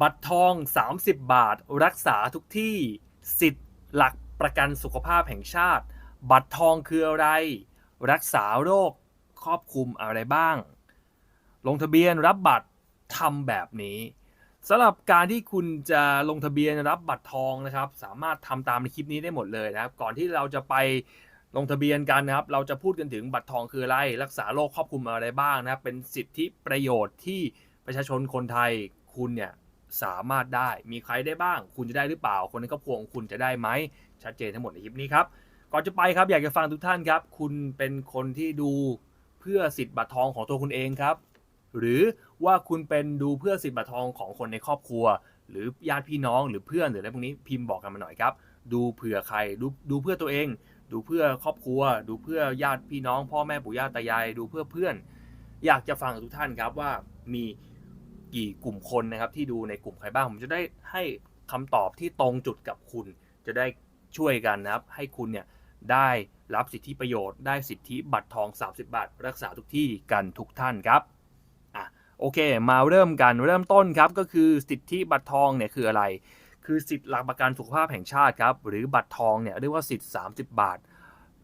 บัตรทอง 30 บาท รักษาทุกที่ สิทธิ์หลักประกันสุขภาพแห่งชาติ บัตรทองคืออะไร รักษาโรคครอบคลุมอะไรบ้าง ลงทะเบียนรับบัตรทำแบบนี้สำหรับการที่คุณจะลงทะเบียนรับบัตรทองนะครับ สามารถทำตามในคลิปนี้ได้หมดเลยนะครับ ก่อนที่เราจะไปลงทะเบียนกันนะครับ เราจะพูดกันถึงบัตรทองคืออะไร รักษาโรคครอบคลุมอะไรบ้างนะครับ เป็นสิทธิประโยชน์ที่ประชาชนคนไทยคุณเนี่ย สามารถได้ มีใครได้บ้าง คุณจะได้หรือเปล่า คนในครอบครัวของคุณจะได้ไหม ชัดเจนทั้งหมดในคลิปนี้ครับ ก่อนจะไปครับอยากจะฟังทุกท่านครับ คุณเป็นคนที่ดูเพื่อสิทธิ์บัตรทองของตัวคุณเองครับ หรือว่าคุณเป็นดูเพื่อสิทธิ์บัตรทองของคนในครอบครัว หรือญาติพี่น้องหรือเพื่อนหรืออะไรพวกนี้พิมพ์บอกกันมาหน่อยครับ ดูเผื่อใครดูดูเพื่อตัวเอง ดูเพื่อครอบครัว ดูเพื่อญาติพี่น้อง พ่อแม่ปู่ย่าตายายดูเพื่อเพื่อน อยากจะฟังทุกท่านครับว่ามี กี่กลุ่มคนนะครับที่ดูในกลุ่มใครบ้าง ผมจะได้ให้คำตอบที่ตรงจุดกับคุณ จะได้ช่วยกันนะครับ ให้คุณเนี่ยได้รับสิทธิประโยชน์ ได้สิทธิบัตรทอง 30 บาท รักษาทุกที่กันทุกท่านครับอะโอเค มาเริ่มกันเริ่มต้นครับก็คือสิทธิบัตรทองเนี่ยคืออะไร คือสิทธิหลักประกันสุขภาพแห่งชาติครับหรือบัตรทองเนี่ยเรียกว่าสิทธิ30 บาท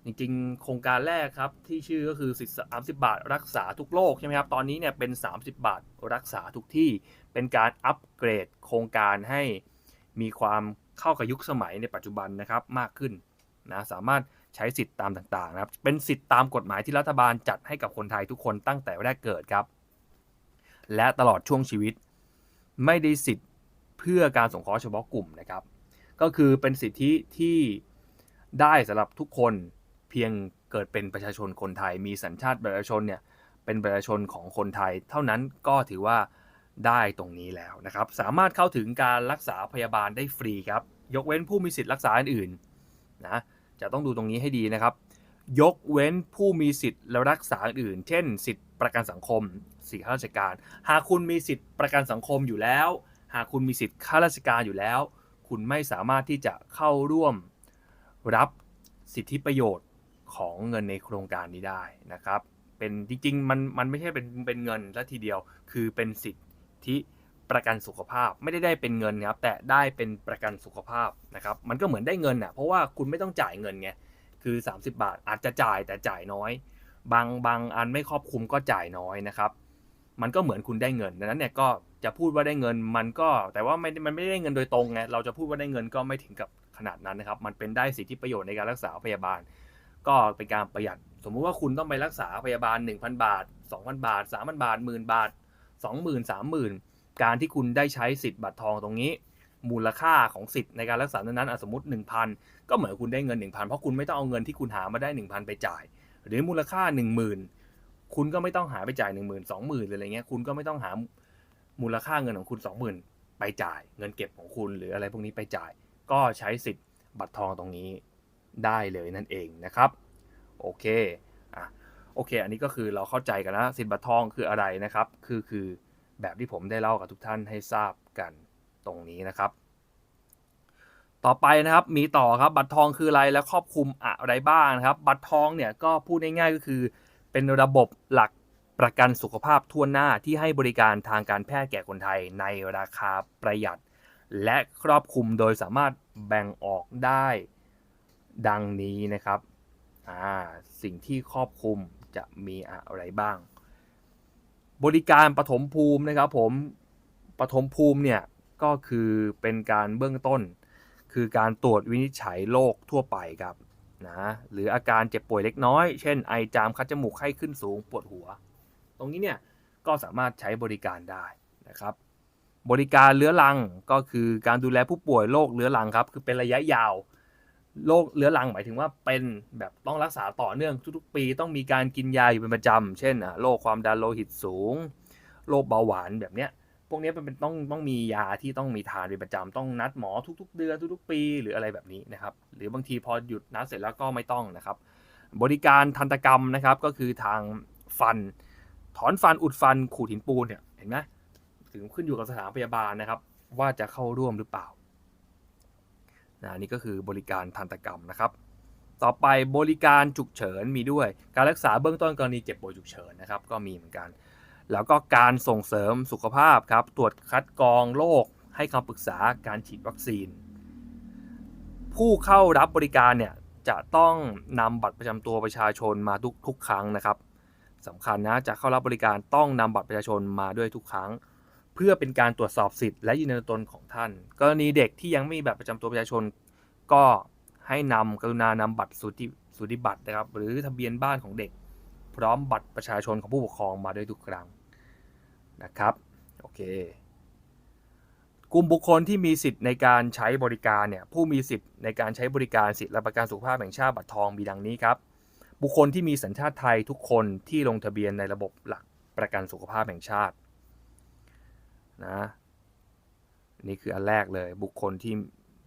จริงๆ โครงการแรกครับ ที่ชื่อก็คือสิทธิ์30บาทรักษาทุกโรคใช่ไหมครับ ตอนนี้เนี่ยเป็น 30 บาทรักษาทุกที่ เป็นการอัปเกรดโครงการให้มีความเข้ากับยุคสมัยในปัจจุบันนะครับมากขึ้นนะสามารถใช้สิทธิ์ตามต่างๆนะครับ เป็นสิทธิ์ตามกฎหมายที่รัฐบาลจัดให้กับคนไทยทุกคนตั้งแต่แรกเกิดครับ และตลอดช่วงชีวิต ไม่ได้สิทธิ์เพื่อการสงเคราะห์เฉพาะกลุ่มนะครับ ก็คือเป็นสิทธิที่ได้สำหรับทุกคน พียงเกิดเป็นประชาชนคนไทย มีสัญชาติประชาชนเนี่ยเป็นประชาชนของคนไทย เท่านั้นก็ถือว่าได้ตรงนี้แล้วนะครับ สามารถเข้าถึงการรักษาพยาบาลได้ฟรีครับ ยกเว้นผู้มีสิทธิ์รักษาอื่นๆนะจะต้องดูตรงนี้ให้ดีนะครับ ยกเว้นผู้มีสิทธิ์และรักษาอื่น เช่น สิทธิประกันสังคมสิทธิข้าราชการ หากคุณมีสิทธิประกันสังคมอยู่แล้ว หากคุณมีสิทธิข้าราชการอยู่แล้ว คุณไม่สามารถที่จะเข้าร่วมรับสิทธิประโยชน์ ของเงินในโครงการนี้ได้นะครับ เป็นจริงๆมันมันไม่ใช่เป็นเป็นเงินละทีเดียว คือเป็นสิทธิประกันสุขภาพไม่ได้ได้เป็นเงินครับแต่ได้เป็นประกันสุขภาพนะครับมันก็เหมือนได้เงินอะเพราะว่าคุณไม่ต้องจ่ายเงินไงคือ 30 บาทอาจจะจ่ายแต่จ่ายน้อย บางบางอันไม่ครอบคลุมก็จ่ายน้อยนะครับ มันก็เหมือนคุณได้เงินดังนั้นเนี่ยก็จะพูดว่าได้เงินมันก็แต่ว่าไม่มันไม่ได้เงินโดยตรงไงเราจะพูดว่าได้เงินก็ไม่ถึงกับขนาดนั้นนะครับ มันเป็นได้สิทธิประโยชน์ในการรักษาพยาบาล ก็เป็นการประหยัด สมมุติว่าคุณต้องไปรักษาพยาบาล 1,000 บาท 2,000 บาท 3,000 บาทหมื่นบาท 20,000 30,000 การที่คุณได้ใช้สิทธิ์บัตรทองตรงนี้ มูลค่าของสิทธิ์ในการรักษานั้นๆอะสมมติ 1,000 ก็เหมือนคุณได้เงิน 1,000 เพราะคุณไม่ต้องเอาเงินที่คุณหามาได้ 1,000 ไปจ่าย หรือมูลค่า 10,000 คุณก็ไม่ต้องหาไปจ่าย 10,000 20,000หรืออะไรเงี้ยคุณก็ไม่ต้องหามูลค่าเงินของคุณ 20,000 ไปจ่าย เงินเก็บของคุณหรืออะไรพวกนี้ไปจ่าย ก็ใช้สิทธิ์บัตรทองตรงนี้ ได้เลยนั่นเองนะครับ โอเคอะโอเค อันนี้ก็คือเราเข้าใจกันนะสิทธิ์บัตรทองคืออะไรนะครับ คือคือแบบที่ผมได้เล่ากับทุกท่านให้ทราบกันตรงนี้นะครับ ต่อไปนะครับมีต่อครับบัตรทองคืออะไรและครอบคลุมอะไรบ้างนะครับ บัตรทองเนี่ยก็พูดง่ายๆก็คือ เป็นระบบหลักประกันสุขภาพทั่วหน้าที่ให้บริการทางการแพทย์แก่คนไทยในราคาประหยัด และครอบคลุมโดยสามารถแบ่งออกได้ ดังนี้นะครับสิ่งที่ครอบคลุมจะมีอะไรบ้าง บริการปฐมภูมินะครับผมปฐมภูมิเนี่ยก็คือเป็นการเบื้องต้น คือการตรวจวินิจฉัยโรคทั่วไปครับนะหรืออาการเจ็บป่วยเล็กน้อย เช่นไอจามคัดจมูกไข้ขึ้นสูงปวดหัว ตรงนี้เนี่ยก็สามารถใช้บริการได้นะครับ บริการเรื้อรังก็คือการดูแลผู้ป่วยโรคเรื้อรังครับ คือเป็นระยะยาว โรคเรื้อรังหมายถึงว่าเป็นแบบต้องรักษาต่อเนื่องทุกๆ ปีต้องมีการกินยาอยู่เป็นประจำ เช่นโรคความดันโลหิตสูง โรคเบาหวานแบบเนี้ย พวกนี้มันเป็นต้องต้องมียาที่ต้องมีทานเป็นประจำต้องนัดหมอทุก ๆ เดือนทุกๆ ปีหรืออะไรแบบนี้นะครับ หรือบางทีพอหยุดนัดเสร็จแล้วก็ไม่ต้องนะครับ บริการทันตกรรมนะครับก็คือทางฟัน ถอนฟันอุดฟันขูดหินปูนเนี่ยเห็นไหมถึงขึ้นอยู่กับสถานพยาบาลนะครับ ว่าจะเข้าร่วมหรือเปล่า นะนี่ก็คือบริการทันตกรรมนะครับ ต่อไปบริการฉุกเฉินมีด้วย การรักษาเบื้องต้นกรณีเจ็บป่วยฉุกเฉินนะครับ ก็มีเหมือนกัน แล้วก็การส่งเสริมสุขภาพครับ ตรวจคัดกรองโรคให้คำปรึกษาการฉีดวัคซีน ผู้เข้ารับบริการเนี่ยจะต้องนำบัตรประจำตัวประชาชนมาทุกทุกครั้งนะครับสำคัญนะจะเข้ารับบริการต้องนำบัตรประชาชนมาด้วยทุกครั้ง เพื่อเป็นการตรวจสอบสิทธิ์และยืนยันตนของท่าน กรณีเด็กที่ยังไม่มีบัตรประจำตัวประชาชน ก็ให้นำกรุณานำบัตรสูติสูติบัตรนะครับ หรือทะเบียนบ้านของเด็ก พร้อมบัตรประชาชนของผู้ปกครองมาด้วยทุกครั้งนะครับโอเคกลุ่มบุคคลที่มีสิทธิ์ในการใช้บริการเนี่ยผู้มีสิทธิ์ในการใช้บริการสิทธิและประกันสุขภาพแห่งชาติบัตรทองมีดังนี้ครับ บุคคลที่มีสัญชาติไทยทุกคนที่ลงทะเบียนในระบบหลักประกันสุขภาพแห่งชาติ นะนี่คืออันแรกเลยบุคคลที่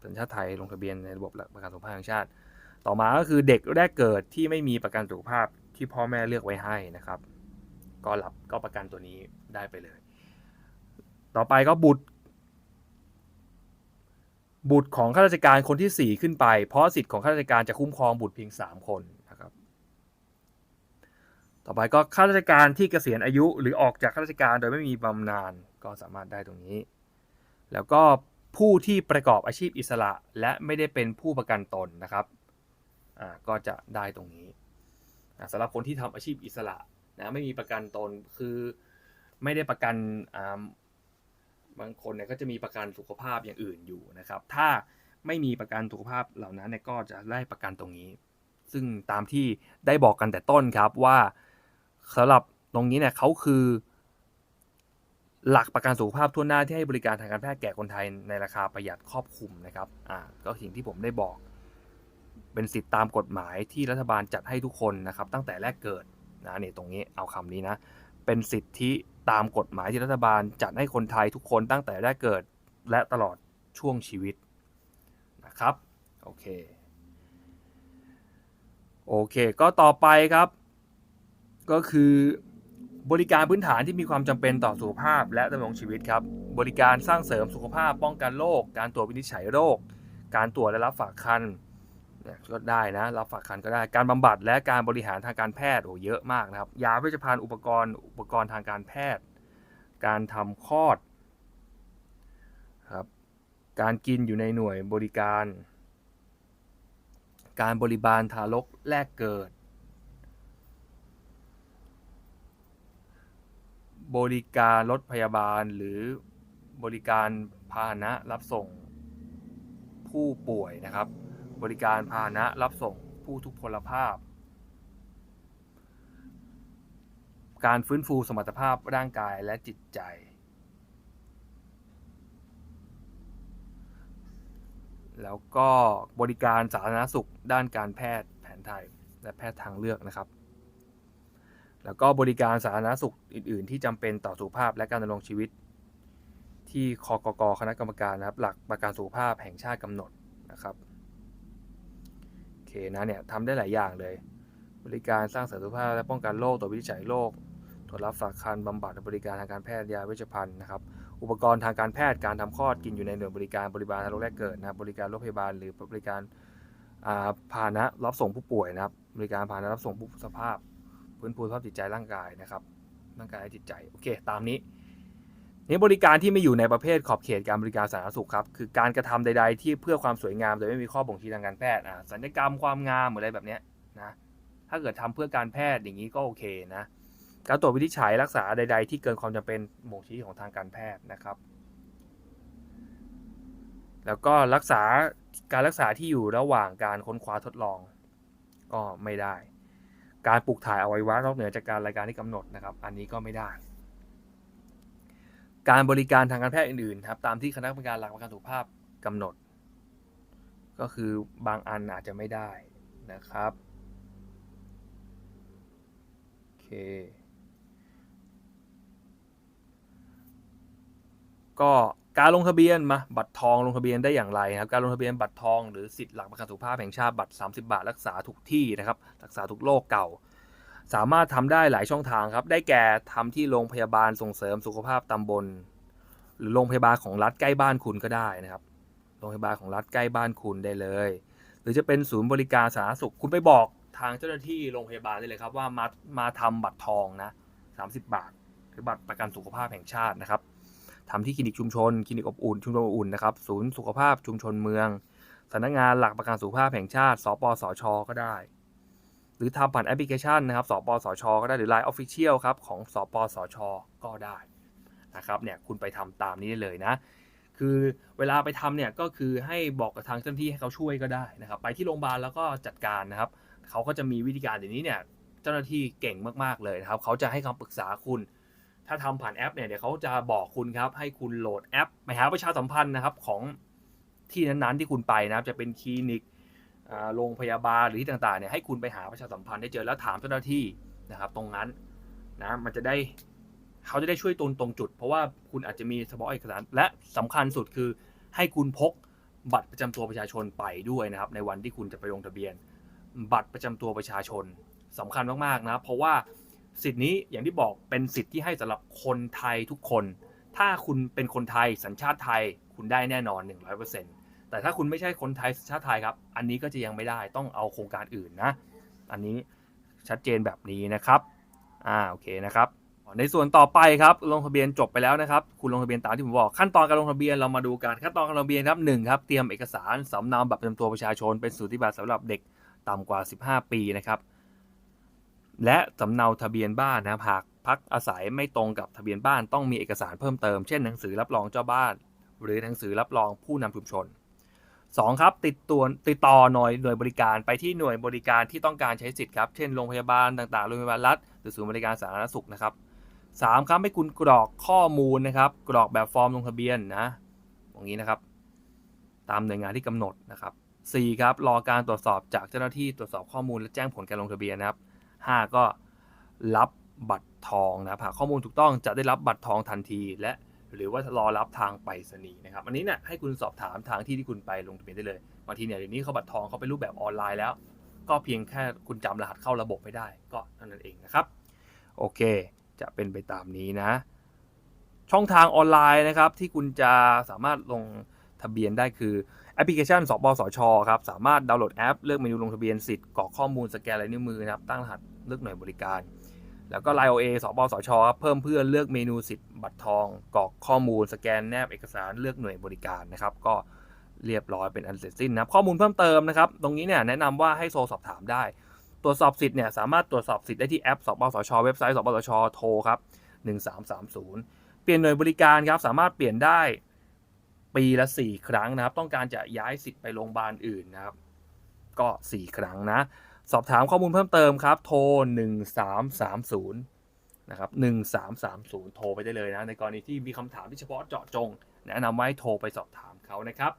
สัญชาติไทยลงทะเบียนในระบบหลักประกันสุขภาพแห่งชาติ ต่อมาก็คือเด็กแรกเกิดที่ไม่มีประกันสุขภาพที่พ่อแม่เลือกไว้ให้นะครับ ก็รับก็ประกันตัวนี้ได้ไปเลย ต่อไปก็บุตร บุตรของข้าราชการคนที่ 4 ขึ้นไป เพราะสิทธิ์ของข้าราชการจะคุ้มครองบุตรเพียง 3 คนนะครับ ต่อไปก็ข้าราชการที่เกษียณอายุหรือออกจากข้าราชการโดยไม่มีบำนาญ ก็สามารถได้ตรงนี้ แล้วก็ผู้ที่ประกอบอาชีพอิสระ และไม่ได้เป็นผู้ประกันตนนะครับอ่าก็จะได้ตรงนี้อ่าสำหรับคนที่ทำอาชีพอิสระนะไม่มีประกันตนคือไม่ได้ประกันอ่าบางคนเนี่ยก็จะมีประกันสุขภาพอย่างอื่นอยู่นะครับ ถ้าไม่มีประกันสุขภาพเหล่านั้นเนี่ยก็จะได้ประกันตรงนี้ ซึ่งตามที่ได้บอกกันแต่ต้นครับว่าสำหรับตรงนี้เนี่ยเขาคือ หลักประกันสุขภาพทั่วหน้าที่ให้บริการทางการแพทย์แก่คนไทยในราคาประหยัดครอบคลุมนะครับอ่าก็สิ่งที่ผมได้บอก เป็นสิทธิตามกฎหมายที่รัฐบาลจัดให้ทุกคนนะครับ ตั้งแต่แรกเกิดนะนี่ตรงนี้เอาคำนี้นะ เป็นสิทธิตามกฎหมายที่รัฐบาลจัดให้คนไทยทุกคนตั้งแต่แรกเกิดและตลอดช่วงชีวิตนะครับโอเคโอเค ก็ต่อไปครับ ก็คือ บริการพื้นฐานที่มีความจำเป็นต่อสุขภาพและดำรงชีวิตครับ บริการสร้างเสริมสุขภาพป้องกันโรคการตรวจวินิจฉัยโรค การตรวจและรับฝากคันเนี่ยก็ได้นะ รับฝากคันก็ได้การบำบัดและการบริหารทางการแพทย์โอ้เยอะมากนะครับ ยาเวชภัณฑ์อุปกรณ์อุปกรณ์ทางการแพทย์ การทำคลอดครับการกินอยู่ในหน่วยบริการ การบริบาลทารกแรกเกิด บริการรถพยาบาลหรือบริการพาหนะรับส่งผู้ป่วยนะครับ บริการพาหนะรับส่งผู้ทุพพลภาพ การฟื้นฟูสมรรถภาพร่างกายและจิตใจ แล้วก็บริการสาธารณสุขด้านการแพทย์แผนไทยและแพทย์ทางเลือกนะครับ แล้วก็บริการสาธารณสุขอื่น ๆ ที่จำเป็นต่อสุขภาพและการดำรงชีวิต ที่คกกคณะกรรมการนะครับ หลักประกันสุขภาพแห่งชาติกำหนดนะครับโอเคนะเนี่ยทำได้หลายอย่างเลย บริการสร้างเสริมสุขภาพและป้องกันโรคตรวจวินิจฉัยโรคตรวจรับฝากคันบำบัดบริการทางการแพทย์ยาเวชภัณฑ์นะครับอุปกรณ์ทางการแพทย์การทำคลอดกินอยู่ในหน่วยบริการบริบาลทารกแรกเกิดนะบริการรถพยาบาลหรือบริการอ่าพาหนะรับส่งผู้ป่วยนะครับ บริการพาหนะรับส่งผู้สภาพ พื้นฟูสภาพจิตใจร่างกายนะครับ ร่างกายและจิตใจ โอเค ตามนี้นี่บริการที่ไม่อยู่ในประเภทขอบเขตการบริการสาธารณสุขครับ คือการกระทำใด ๆ ที่เพื่อความสวยงามโดยไม่มีข้อบ่งชี้ทางการแพทย์อ่าสัญญกรรมความงามหรืออะไรแบบเนี้ยนะถ้าเกิดทำเพื่อการแพทย์อย่างนี้ก็โอเคนะการตรวจวินิจฉัยรักษาใด ๆ ที่เกินความจำเป็นบ่งชี้ของทางการแพทย์นะครับ แล้วก็รักษาการรักษาที่อยู่ระหว่างการค้นคว้าทดลอง ก็ไม่ได้ การปลูกถ่ายอวัยวะนอกเหนือจากการรายการที่กำหนดนะครับ อันนี้ก็ไม่ได้ การบริการทางการแพทย์อื่นๆครับตามที่คณะกรรมการหลักประกันสุขภาพกำหนด ก็คือบางอันอาจจะไม่ได้นะครับโอเคก็ การลงทะเบียนมาบัตรทองลงทะเบียนได้อย่างไรนะครับการลงทะเบียนบัตรทองหรือสิทธิ์หลักประกันสุขภาพแห่งชาติบัตร 30 บาท รักษาทุกที่นะครับรักษาทุกโรคเก่า สามารถทำได้หลายช่องทางครับได้แก่ทำที่โรงพยาบาลส่งเสริมสุขภาพตำบล หรือโรงพยาบาลของรัฐใกล้บ้านคุณก็ได้นะครับโรงพยาบาลของรัฐใกล้บ้านคุณได้เลย หรือจะเป็นศูนย์บริการสาธารณสุขคุณไปบอกทางเจ้าหน้าที่โรงพยาบาลได้เลยครับว่ามามาทำบัตรทองนะ30 บาทหรือบัตรประกันสุขภาพแห่งชาตินะครับ ทำที่คลินิกชุมชนคลินิกอบอุ่นชุมชนอบอุ่นนะครับศูนย์สุขภาพชุมชนเมืองสำนักงานหลักประกันสุขภาพแห่งชาติ สปสช ก็ได้ หรือทำผ่านแอปพลิเคชันนะครับ สปสช ก็ได้หรือ Line Official ครับของสปสช ก็ได้นะครับเนี่ยคุณไปทำตามนี้ได้เลยนะ คือเวลาไปทำเนี่ยก็คือให้บอกกับทางเจ้าหน้าที่ให้เขาช่วยก็ได้นะครับไปที่โรงพยาบาลแล้วก็จัดการนะครับเขาก็จะมีวิธีการอย่างนี้เนี่ยเจ้าหน้าที่เก่งมากๆเลยนะครับเขาจะให้คำปรึกษาคุณ ถ้าทำผ่านแอปเนี่ยเดี๋ยวเขาจะบอกคุณครับ ให้คุณโหลดแอปไปหาประชาสัมพันธ์นะครับของที่นั้นๆที่คุณไปนะครับ จะเป็นคลินิกโรงพยาบาลหรือที่ต่างๆเนี่ยให้คุณไปหาประชาสัมพันธ์ได้เจอแล้วถามเจ้าหน้าที่นะครับ ตรงนั้นนะมันจะได้เขาจะได้ช่วยตรงตรงจุด เพราะว่าคุณอาจจะมีเฉพาะเอกสารและสำคัญสุดคือให้คุณพกบัตรประจำตัวประชาชนไปด้วยนะครับ ในวันที่คุณจะไปลงทะเบียน บัตรประจำตัวประชาชนสำคัญมากๆนะเพราะว่า สิทธินี้อย่างที่บอกเป็นสิทธิ์ที่ให้สำหรับคนไทยทุกคน ถ้าคุณเป็นคนไทยสัญชาติไทยคุณได้แน่นอน 100%แต่ถ้าคุณไม่ใช่คนไทยสัญชาติไทยครับ อันนี้ก็จะยังไม่ได้ต้องเอาโครงการอื่นนะ อันนี้ชัดเจนแบบนี้นะครับอ่าโอเคนะครับในส่วนต่อไปครับลงทะเบียนจบไปแล้วนะครับ คุณลงทะเบียนตามที่ผมบอกขั้นตอนการลงทะเบียนเรามาดูกันขั้นตอนการลงทะเบียนครับหนึ่งครับเตรียมเอกสารสำเนาบัตรประจำตัวประชาชนเป็นสูติบัตรสำหรับเด็กต่ำกว่า 15 ปีนะครับ และสำเนาทะเบียนบ้านนะครับหากพักอาศัยไม่ตรงกับทะเบียนบ้านต้องมีเอกสารเพิ่มเติม เช่นหนังสือรับรองเจ้าบ้าน หรือหนังสือรับรองผู้นำชุมชน 2. ครับติดตัวติดต่อหน่วยหน่วยบริการไปที่หน่วยบริการที่ต้องการใช้สิทธิ์ครับ เช่นโรงพยาบาลต่างๆ โรงพยาบาลรัฐ หรือศูนย์บริการสาธารณสุขนะครับ 3. ครับให้คุณกรอกข้อมูลนะครับ กรอกแบบฟอร์มลงทะเบียนนะอย่างนี้นะครับ ตามหน่วยงานที่กำหนดนะครับ 4. ครับรอการตรวจสอบจากเจ้าหน้าที่ตรวจสอบข้อมูลและแจ้งผลการลงทะเบียนนะครับ 5. ก็รับบัตรทองนะครับหากข้อมูลถูกต้องจะได้รับบัตรทองทันที และหรือว่ารอรับทางไปรษณีย์นะครับ อันนี้เนี่ยให้คุณสอบถามทางที่ที่คุณไปลงทะเบียนได้เลยบางทีเนี่ยเดี๋ยวนี้เขาบัตรทองเขาเป็นรูปแบบออนไลน์แล้ว ก็เพียงแค่คุณจำรหัสเข้าระบบไม่ได้ ก็เท่านั้นเองนะครับ โอเค จะเป็นไปตามนี้นะ ช่องทางออนไลน์นะครับที่คุณจะสามารถลงทะเบียนได้คือ แอปพลิเคชันสปสชครับสามารถดาวน์โหลดแอป เลือกเมนูลงทะเบียนสิทธิ์กรอกข้อมูลสแกนลายนิ้วมือนะครับตั้งรหัสเลือกหน่วยบริการ แล้วก็ Line OA สปสชครับเพิ่มเพื่อเลือกเมนูสิทธิ์บัตรทองกรอกข้อมูล สแกนแนบเอกสารเลือกหน่วยบริการนะครับก็เรียบร้อยเป็นอันเสร็จสิ้นนะข้อมูลเพิ่มเติมนะครับตรงนี้เนี่ยแนะนำว่าให้โทรสอบถามได้ ตรวจสอบสิทธิ์เนี่ยสามารถตรวจสอบสิทธิ์ได้ที่แอปสปสชเว็บไซต์สปสชโทรครับ1330 เปลี่ยนหน่วยบริการครับสามารถเปลี่ยนได้ ปีละ4ครั้งนะครับ ต้องการจะย้ายสิทธิ์ไปโรงพยาบาลอื่นนะครับ ก็4ครั้งนะ สอบถามข้อมูลเพิ่มเติมครับ โทร1330นะครับ1330โทรไปได้เลยนะ ในกรณีที่มีคำถามที่เฉพาะเจาะจง แนะนำว่าให้โทรไปสอบถามเขานะครับ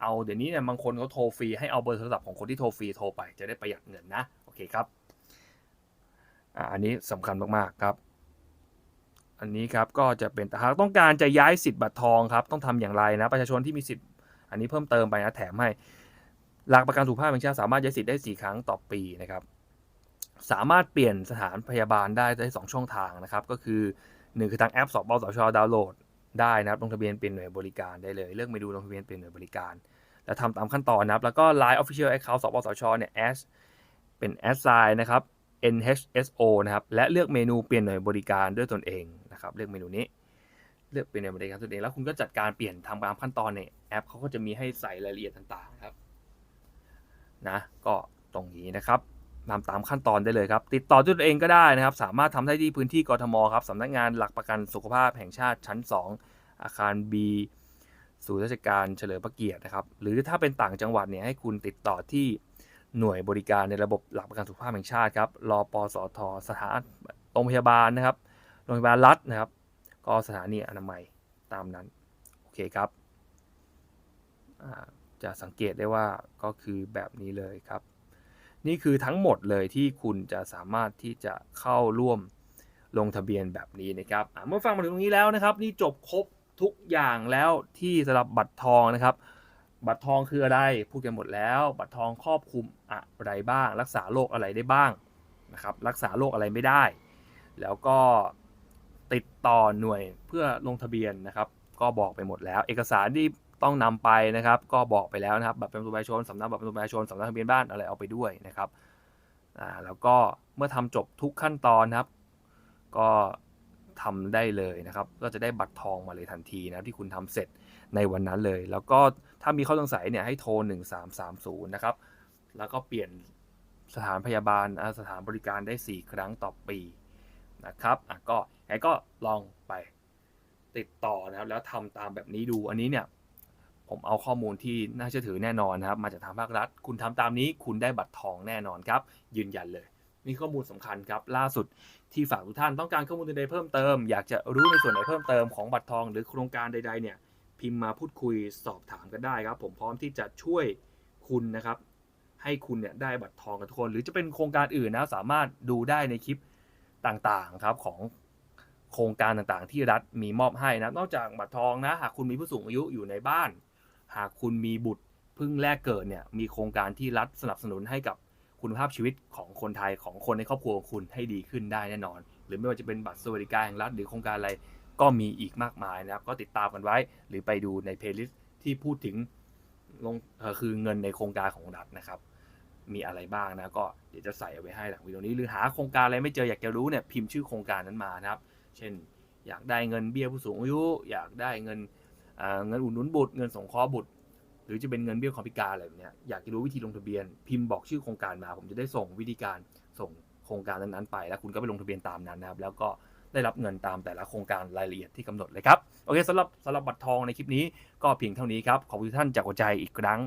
เอาเดี๋ยวนี้เนี่ยบางคนเขาโทรฟรีให้เอาเบอร์โทรศัพท์ของคนที่โทรฟรีโทรไปจะได้ประหยัดเงินนะ โอเคครับอ่าอันนี้สำคัญมากๆครับ อันนี้ครับก็จะเป็นแต่หากต้องการจะย้ายสิทธิ์บัตรทองครับต้องทำอย่างไรนะประชาชนที่มีสิทธิ์อันนี้เพิ่มเติมไปนะแถมให้หลักประกันสุขภาพแห่งชาติสามารถย้ายสิทธิ์ได้ 4 ครั้งต่อปีนะครับสามารถเปลี่ยนสถานพยาบาลได้ได้สองช่องทางนะครับก็คือ1คือทางแอปสปสชดาวน์โหลดได้นะครับลงทะเบียนเป็นหน่วยบริการได้เลยเลือกเมนูลงทะเบียนเป็นหน่วยบริการ แล้วทำตามขั้นตอนนะครับแล้วก็ Line Official Account สปสชเนี่ย as เป็น as sign นะครับ NHSO นะครับและเลือกเมนูเปลี่ยนหน่วยบริการด้วยตนเอง นะครับเลือกเมนูนี้ เลือกเป็นหน่วยบริการตนเองแล้วคุณก็จัดการเปลี่ยนทำตามขั้นตอนในแอปเขาก็จะมีให้ใส่รายละเอียดต่างๆครับนะก็ตรงนี้นะครับทำตามขั้นตอนได้เลยครับ ติดต่อด้วยตัวเองก็ได้นะครับ สามารถทำได้ที่พื้นที่กทมครับสำนักงานหลักประกันสุขภาพแห่งชาติชั้น 2 อาคาร B ศูนย์ราชการเฉลิมพระเกียรตินะครับ หรือถ้าเป็นต่างจังหวัดเนี่ยให้คุณติดต่อที่หน่วยบริการในระบบหลักประกันสุขภาพแห่งชาติครับรอปสทสถานโรงพยาบาลนะครับ โรงพยาบาลรัฐนะครับ ก็สถานีอนามัยตามนั้น โอเคครับ จะสังเกตได้ว่าก็คือแบบนี้เลยครับ นี่คือทั้งหมดเลยที่คุณจะสามารถที่จะเข้าร่วมลงทะเบียนแบบนี้นะครับเมื่อฟังมาถึงตรงนี้แล้วนะครับ นี่จบครบทุกอย่างแล้วที่สำหรับบัตรทองนะครับ บัตรทองคืออะไรพูดกันหมดแล้ว บัตรทองครอบคลุมอะไรบ้าง รักษาโรคอะไรได้บ้างนะครับ รักษาโรคอะไรไม่ได้ แล้วก็ ติดต่อหน่วยเพื่อลงทะเบียนนะครับ ก็บอกไปหมดแล้ว เอกสารที่ต้องนำไปนะครับ ก็บอกไปแล้วนะครับบัตรประจำตัวประชาชนสำเนาบัตรประจำตัวประชาชนสำเนาทะเบียนบ้านอะไรเอาไปด้วยนะครับอ่าแล้วก็เมื่อทำจบทุกขั้นตอนนะครับ ก็ทำได้เลยนะครับ ก็จะได้บัตรทองมาเลยทันทีนะที่คุณทำเสร็จในวันนั้นเลย แล้วก็ถ้ามีข้อสงสัยเนี่ยให้โทร 1330 นะครับ แล้วก็เปลี่ยนสถานพยาบาลสถานบริการได้ 4 ครั้งต่อปีนะครับอะก็ ไงก็ลองไปติดต่อนะครับ แล้วทำตามแบบนี้ดูอันนี้เนี่ย ผมเอาข้อมูลที่น่าเชื่อถือแน่นอนนะครับ มาจากทางภาครัฐ คุณทำตามนี้คุณได้บัตรทองแน่นอนครับ ยืนยันเลยนี่ข้อมูลสำคัญครับ ล่าสุดที่ฝากทุกท่านต้องการข้อมูลใดๆเพิ่มเติม อยากจะรู้ในส่วนไหนเพิ่มเติมของบัตรทองหรือโครงการใด ๆ เนี่ย พิมพ์มาพูดคุยสอบถามกันได้ครับ ผมพร้อมที่จะช่วยคุณนะครับ ให้คุณเนี่ยได้บัตรทองกันทุกคน หรือจะเป็นโครงการอื่นนะสามารถดูได้ในคลิปต่างๆครับของ โครงการต่างๆ ที่รัฐมีมอบให้นะ นอกจากบัตรทองนะ หากคุณมีผู้สูงอายุอยู่ในบ้าน หากคุณมีบุตรเพิ่งแรกเกิดเนี่ย มีโครงการที่รัฐสนับสนุนให้กับคุณภาพชีวิตของคนไทยของคนในครอบครัวของคุณให้ดีขึ้นได้แน่นอน หรือไม่ว่าจะเป็นบัตรสวัสดิการแห่งรัฐหรือโครงการอะไรก็มีอีกมากมายนะครับ ก็ติดตามกันไว้ หรือไปดูในเพลย์ลิสต์ที่พูดถึงลงคือเงินในโครงการของรัฐนะครับ มีอะไรบ้างนะก็เดี๋ยวจะใส่เอาไว้ให้หลังวิดีโอนี้ หรือหาโครงการอะไรไม่เจออยากจะรู้เนี่ยพิมพ์ชื่อโครงการนั้นมานะครับ เช่น อยากได้เงินเบี้ยผู้สูงอายุ อยากได้เงินเงินอุดหนุนบุตร เงินสงเคราะห์บุตร หรือจะเป็นเงินเบี้ยความพิการอะไรแบบเนี้ยอยากจะรู้วิธีลงทะเบียน พิมพ์บอกชื่อโครงการมา ผมจะได้ส่งวิธีการส่งโครงการนั้นๆไป แล้วคุณก็ไปลงทะเบียนตามนั้นนะครับ แล้วก็ได้รับเงินตามแต่ละโครงการรายละเอียดที่กำหนดเลยครับ โอเคสำหรับสำหรับบัตรทองในคลิปนี้ก็เพียงเท่านี้ครับ ขอบคุณทุกท่านจากหัวใจอีกครั้ง